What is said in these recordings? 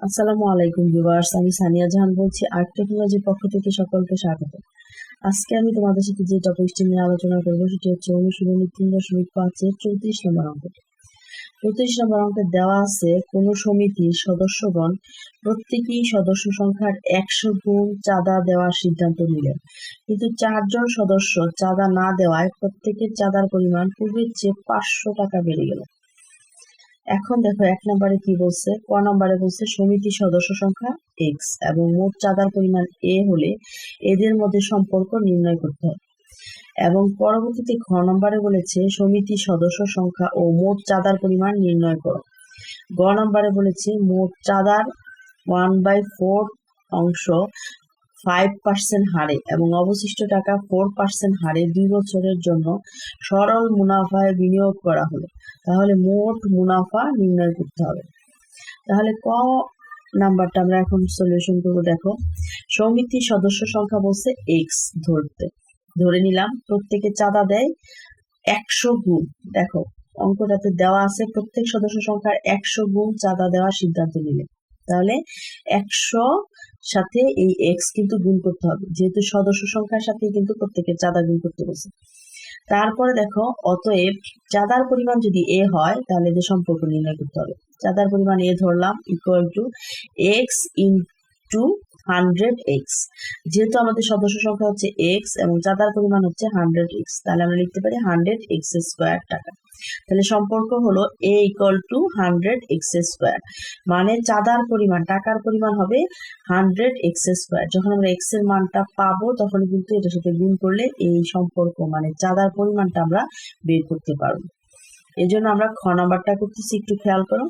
আসসালামু আলাইকুম ভিউয়ার্স, আমি সানিয়া জাহান বলছি আর্ট টেকনোলজির পক্ষ থেকে সকলকে স্বাগত। আজকে আমি তোমাদের সাথে যে টপিকটি নিয়ে আলোচনা করব, সেটি হচ্ছে অনুশীলনী তিন দশমিক পাঁচের চৌত্রিশ নম্বর অঙ্ক। চৌত্রিশ নম্বর অঙ্কে দেওয়া আছে, কোন সমিতির সদস্যগণ প্রত্যেকেই সদস্য সংখ্যার একশো গুণ চাঁদা দেওয়ার সিদ্ধান্ত নিলেন। কিন্তু চারজন সদস্য চাঁদা না দেওয়ায় প্রত্যেকের চাঁদার পরিমাণ পূর্বের চেয়ে পাঁচশো টাকা বেড়ে গেল। এখন দেখো, এক নম্বরে কি বলছে? ক নম্বরে বলছে সমিতির সদস্য সংখ্যা এক্স এবং মোট চাঁদার পরিমাণ এ হলে এদের মধ্যে সম্পর্ক নির্ণয় করতে হবে। এবং পরবর্তীতে খ নম্বরে বলেছে সমিতির সদস্য সংখ্যা ও মোট চাঁদার পরিমাণ নির্ণয় করো। গ নম্বরে বলেছে, মোট চাঁদার ওয়ান বাই ফোর অংশ ফাইভ পার্সেন্ট হারে এবং অবশিষ্ট টাকা ফোর পার্সেন্ট হারে দুই বছরের জন্য সরল মুনাফায় বিনিয়োগ করা হলো। তাহলে মোট মুনাফা নির্ণয় করতে হবে। তাহলে ক নাম্বারটা আমরা এখন সলিউশন করব দেখো। সমিতির সদস্য সংখ্যা বলছে এক্স ধরতে। ধরে নিলাম প্রত্যেকে চাঁদা দেয় একশো গুণ। দেখো, অঙ্কটাতে দেওয়া আছে প্রত্যেক সদস্য সংখ্যার একশো গুণ চাঁদা দেওয়ার সিদ্ধান্ত নিলে। তাহলে একশো সাথে এই এক্স কিন্তু গুণ করতে হবে। যেহেতু সদস্য সংখ্যার সাথে কিন্তু প্রত্যেকের চাঁদা গুণ করতে বলছে। তারপরে দেখো, অতএব চাঁদার পরিমাণ যদি এ হয়, তাহলে যে সম্পর্ক নির্ণয় করতে হবে। চাঁদার পরিমাণ এ ধরলাম equal to x into hundred x যেহেতু আমাদের সদস্য সংখ্যা হচ্ছে এক্স এবং চাঁদার পরিমাণ হচ্ছে হান্ড্রেড এক্স তাহলে আমরা লিখতে পারি হান্ড্রেড এক্স স্কোয়ার টাকা। তাহলে সম্পর্ক হলো A equal to hundred x square মানে চাঁদার পরিমাণ, টাকার পরিমাণ হবে হান্ড্রেড এক্স স্কোয়ার যখন আমরা এক্সের মানটা পাবো, তখন কিন্তু এটার সাথে গুণ করলে এই সম্পর্ক মানে চাঁদার পরিমাণটা আমরা বের করতে পারব। এই জন্য আমরা খ নাম্বারটা করতেছি, একটু খেয়াল করো।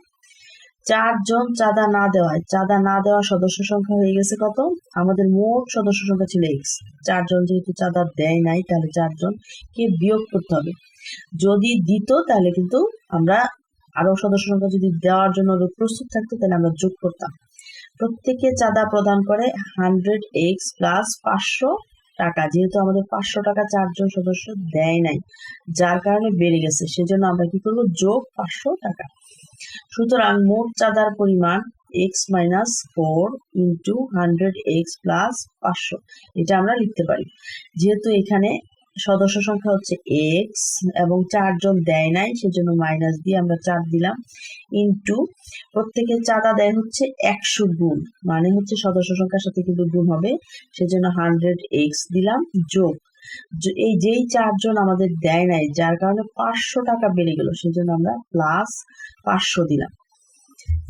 চারজন চাঁদা না দেওয়ায়। চাঁদা না দেওয়া সদস্য সংখ্যা হয়ে গেছে কত? আমাদের মোট সদস্য সংখ্যা ছিল এক্স চারজন যেহেতু চাঁদা দেয় নাই, তাহলে চারজন কে বিয়োগ করতে হবে? যদি দিত, তাহলে কিন্তু আমরা আরও সদস্য সংখ্যা যদি দেওয়ার জন্য প্রস্তুত থাকতো, তাহলে আমরা যোগ করতাম। প্রত্যেকে চাঁদা প্রদান করে হান্ড্রেড এক্স প্লাস পাঁচশো টাকা। যেহেতু আমাদের পাঁচশো টাকা চারজন সদস্য দেয় নাই, যার কারণে বেড়ে গেছে। সেজন্য আমরা কি করব? যোগ পাঁচশো টাকা। সুতরাং মোট চাঁদার পরিমাণ x minus four into hundred x plus পাঁচশো। এটা আমরা লিখতে পারি। যেহেতু এখানে সদস্য সংখ্যা হচ্ছে এক্স এবং চারজন দেয় নাই, সেজন্য মাইনাস দিয়ে আমরা চার দিলাম ইন্টু প্রত্যেকে চাঁদা দেয় হচ্ছে একশো গুণ মানে হচ্ছে সদস্য সংখ্যার সাথে কিন্তু গুণ হবে, সেজন্য হান্ড্রেড এক্স দিলাম যোগ। এই যেই চারজন আমাদের দেয় নাই, যার কারণে পাঁচশো টাকা বেড়ে গেল সেই জন্য আমরা প্লাস পাঁচশো দিলাম।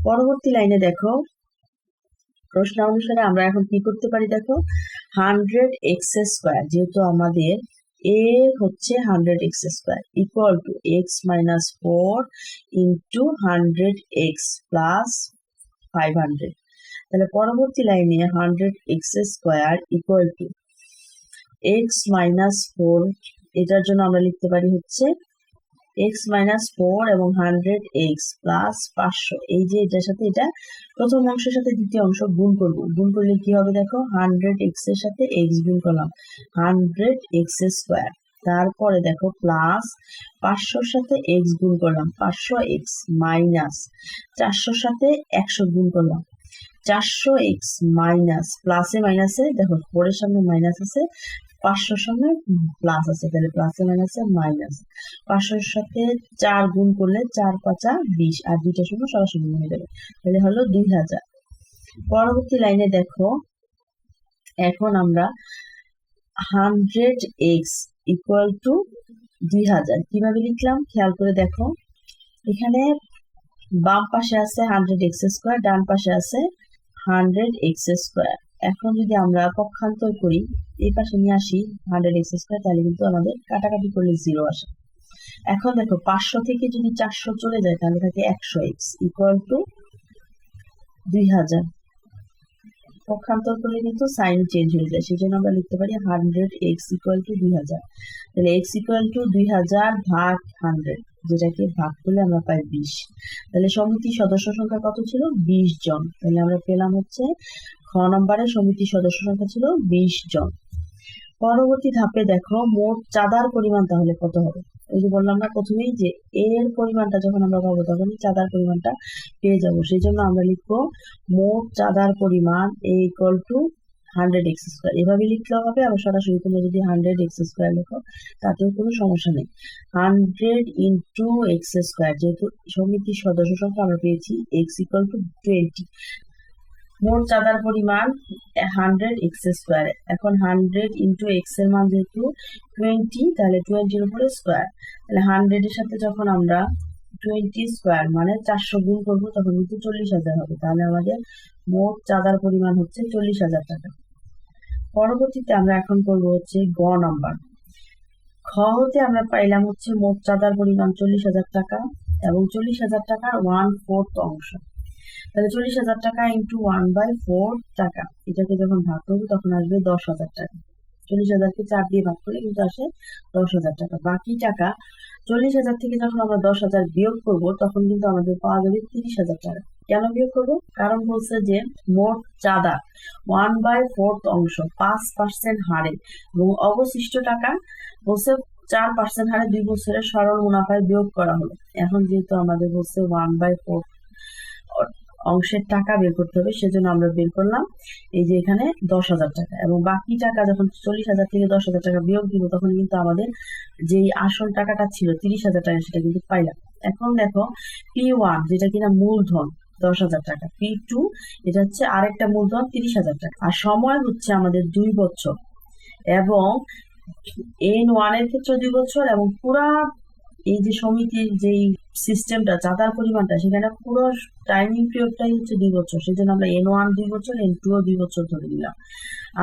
পরবর্তী লাইনে দেখো। প্রশ্ন অনুসারে আমরা এখন কি করতে পারি দেখো? হান্ড্রেড এক্স স্কোয়ার যেহেতু আমাদের এ হচ্ছে hundred x square equal to x minus four into hundred x plus five hundred তাহলে পরবর্তী লাইনে hundred x square equal to x minus four এটার জন্য আমরা লিখতে পারি হচ্ছে এক্স মাইনাস ফোর এবং হান্ড্রেড এক্স প্লাস পাঁচশো। এই যে এটার সাথে এটা প্রথম অংশের সাথে দ্বিতীয় অংশ গুণ করব। গুণ করলে কি হবে দেখো? হান্ড্রেড এক্সের সাথে এক্স গুণ করলাম। হান্ড্রেড এক্স স্কোয়ার তারপরে দেখো প্লাস পাঁচশোর সাথে এক্স গুণ করলাম। পাঁচশো এক্স মাইনাস চারশোর সাথে একশো গুণ করলাম। চারশো এক্স মাইনাস প্লাসে মাইনাসে দেখো ফোরের সামনে মাইনাস আছে। পাঁচশোর সঙ্গে প্লাস আছে, তাহলে প্লাসে মাইনাসে মাইনাস পাঁচশোর সাথে চার গুণ করলে চার পাঁচা বিশ, আর দুইটার সঙ্গে সরাসরি গুণ হয়ে যাবে। তাহলে হলো দুই হাজার। পরবর্তী লাইনে দেখো, এখন আমরা হান্ড্রেড এক্স ইকুয়াল টু দুই হাজার। কীভাবে লিখলাম? খেয়াল করে দেখো। এখানে বাম পাশে আছে হান্ড্রেড এক্স স্কোয়ার ডান পাশে আছে হান্ড্রেড এক্স স্কোয়ার এখন যদি আমরা পক্ষান্তর করি, এই পাশে নিয়ে আসি হান্ড্রেড এক্স স্কোয়ার তাহলে কিন্তু আমাদের কাটাকাটি করলে জিরো আসে। এখন দেখো, পাঁচশো থেকে যদি চারশো চলে যায়, তাহলে থাকে একশো এক্স ইকুয়াল টু দুই হাজার। পক্ষান্তর করলে কিন্তু সাইন চেঞ্জ হয়ে যায় সেই জন্য আমরা লিখতে পারি হান্ড্রেড এক্স ইকুয়াল টু দুই হাজার। তাহলে এক্স ইকুয়াল টু দুই হাজার ভাগ হান্ড্রেড যেটাকে ভাগ করলে আমরা পাই বিশ। তাহলে সমিতির সদস্য সংখ্যা কত ছিল? বিশ জন। তাহলে আমরা পেলাম হচ্ছে খ নম্বরে সমিতির সদস্য সংখ্যা ছিল বিশ জন। পরবর্তী ধাপে দেখো, মোট চাঁদার পরিমাণ তাহলে কত হবে? ওই যে বললাম না প্রথমেই যে এর পরিমাণটা যখন আমরা পাবো তখনই চাঁদার পরিমাণটা পেয়ে যাব। সেই জন্য আমরা লিখব, মোট চাঁদার পরিমাণ A equal to hundred x square এভাবে লিখলেও হবে, আবার সরাসরি তোমরা যদি হান্ড্রেড এক্স স্কোয়ার লেখো, তাতেও কোনো সমস্যা নেই। হান্ড্রেড ইন্টু এক্স স্কোয়ার যেহেতু সমিতির সদস্য সংখ্যা আমরা পেয়েছি এক্স ইকুয়াল টু টোয়েন্টি মোট চাঁদার পরিমাণ হান্ড্রেড এক্স স্কোয়ার এখন হান্ড্রেড ইন্টু এক্সের মান যেহেতু টোয়েন্টি তাহলে টোয়েন্টির উপরে স্কোয়ার তাহলে হান্ড্রেড এর সাথে যখন আমরা টোয়েন্টি স্কোয়ার মানে চারশো গুণ করব, তখন কিন্তু চল্লিশ হাজার হবে। তাহলে আমাদের মোট চাঁদার পরিমাণ হচ্ছে চল্লিশ হাজার টাকা। পরবর্তীতে আমরা এখন করব হচ্ছে গ নাম্বার খ হতে আমরা পাইলাম হচ্ছে মোট চাঁদার পরিমাণ চল্লিশ হাজার টাকা এবং চল্লিশ হাজার টাকার ওয়ান ফোর্থ অংশ। তাহলে চল্লিশ হাজার টাকা ইন্টু ওয়ান বাই ফোর টাকা। এটাকে যখন ভাগ করব, তখন আসবে দশ হাজার টাকা। চল্লিশ হাজারকে চার দিয়ে ভাগ করলে কিন্তু আসে দশ হাজার টাকা। বাকি টাকা চল্লিশ হাজার থেকে যখন আমরা দশ হাজার বিয়োগ করব, তখন কিন্তু আমাদের পাওয়া যাবে তিরিশ হাজার টাকা। কেন বিয়োগ করব? কারণ বলছে যে মোট চাঁদা ওয়ান বাই ফোর্থ অংশ, পাঁচ পার্সেন্ট হারে। এবং অবশিষ্ট টাকা বলছে চার পার্সেন্ট হারে দুই বছরের সরল মুনাফায় বিয়োগ করা হলো। এখন যেহেতু আমাদের বলছে ওয়ান বাই ফোর অংশের টাকা বের করতে হবে, সেজন্য আমরা বের করলাম। এই যে এখানে দশ হাজার টাকা এবং বাকি টাকা যখন চল্লিশ হাজার থেকে দশ হাজার টাকা বিয়োগ দিব, তখন কিন্তু আমাদের যেই আসল টাকাটা ছিল তিরিশ হাজার টাকা, সেটা কিন্তু পাইলাম। এখন দেখো পি ওয়ান যেটা কিনা মূলধন, দশ হাজার টাকা। পি টু এটা হচ্ছে আরেকটা মূলধন, তিরিশ হাজার টাকা। আর সময় হচ্ছে আমাদের দুই বছর এবং এন ওয়ানের ক্ষেত্রে দুই বছর এবং পুরা এই যে সমিতির যেই সিস্টেমটা চাঁদার পরিমাণটা, সেখানে পুরো টাইমিং পিরিয়ডটাই হচ্ছে দুই বছর। সেই জন্য আমরা এন ওয়ান দুই বছর এন টু দুই বছর ধরে নিলাম।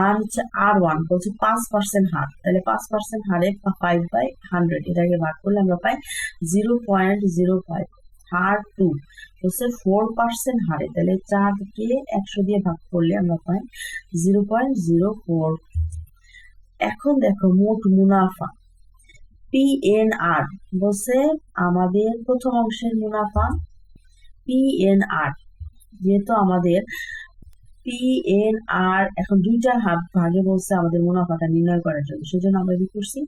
আর হচ্ছে আর ওয়ান বলছে পাঁচ পার্সেন্ট হার। তাহলে পাঁচ পার্সেন্ট হারে ফাইভ বাই হান্ড্রেড এটাকে ভাগ করলে আমরা পাই জিরো পয়েন্ট জিরো ফাইভ হার টু হচ্ছে ফোর পার্সেন্ট হারে। তাহলে চারকে একশো দিয়ে ভাগ করলে আমরা পাই জিরো পয়েন্ট জিরো ফোর এখন দেখো মোট মুনাফা। পিএনআর বলছে আমাদের প্রথম অংশের মুনাফা পিএনআর যেহেতু আমাদের পিএনআর এখন দুইটা হাত ভাগে বলছে আমাদের মুনাফাটা নির্ণয় করার জন্য, সেজন্য আমরা কি করছি?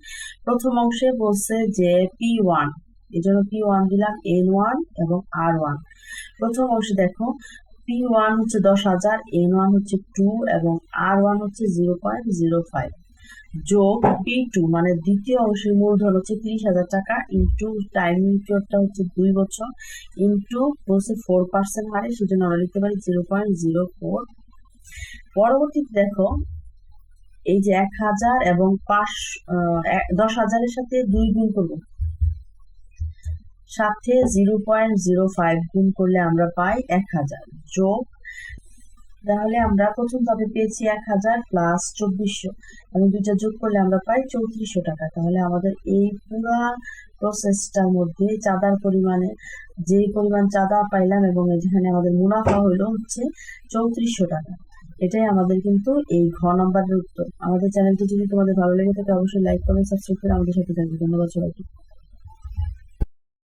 প্রথম অংশে বলছে যে পি ওয়ান এই জন্য পি ওয়ান দিলাম এন ওয়ান এবং আর ওয়ান প্রথম অংশে দেখো পি ওয়ান হচ্ছে দশ হাজার এন ওয়ান হচ্ছে টু এবং আর ওয়ান হচ্ছে জিরো পয়েন্ট জিরো ফাইভ যোগ পি টু মানে দ্বিতীয় অংশের মূলধন হচ্ছে তিরিশ হাজার টাকা ইন্টু টাইমিং পিরিয়ডটা হচ্ছে দুই বছর ইন্টু বলছে ফোর পার্সেন্ট হারে, সেজন্য আমরা লিখতে পারি জিরো পয়েন্ট জিরো ফোর পরবর্তীতে দেখো, এই যে এক হাজার এবং পাঁচ দশ হাজারের সাথে দুই গুণ করব। সাথে জিরো পয়েন্ট জিরো ফাইভ গুণ করলে আমরা পাই এক হাজার। যোগ তাহলে আমরা প্রথম ধাপে পেয়েছি এক হাজার প্লাস চব্বিশশো। এবং দুইটা যোগ করলে আমরা পাই চৌত্রিশশো টাকা। তাহলে আমাদের এই পুরা প্রসেসটার মধ্যে চাঁদার পরিমাণে যে পরিমাণ চাঁদা পাইলাম এবং যেখানে আমাদের মুনাফা হইল হচ্ছে চৌত্রিশশো টাকা। এটাই আমাদের কিন্তু এই ঘ নম্বরের উত্তর। আমাদের চ্যানেলটি যদি তোমাদের ভালো লেগে থাকে, অবশ্যই লাইক করবে সাবস্ক্রাইব করে আমাদের সাথে থাকবে। ধন্যবাদ সবাইকে।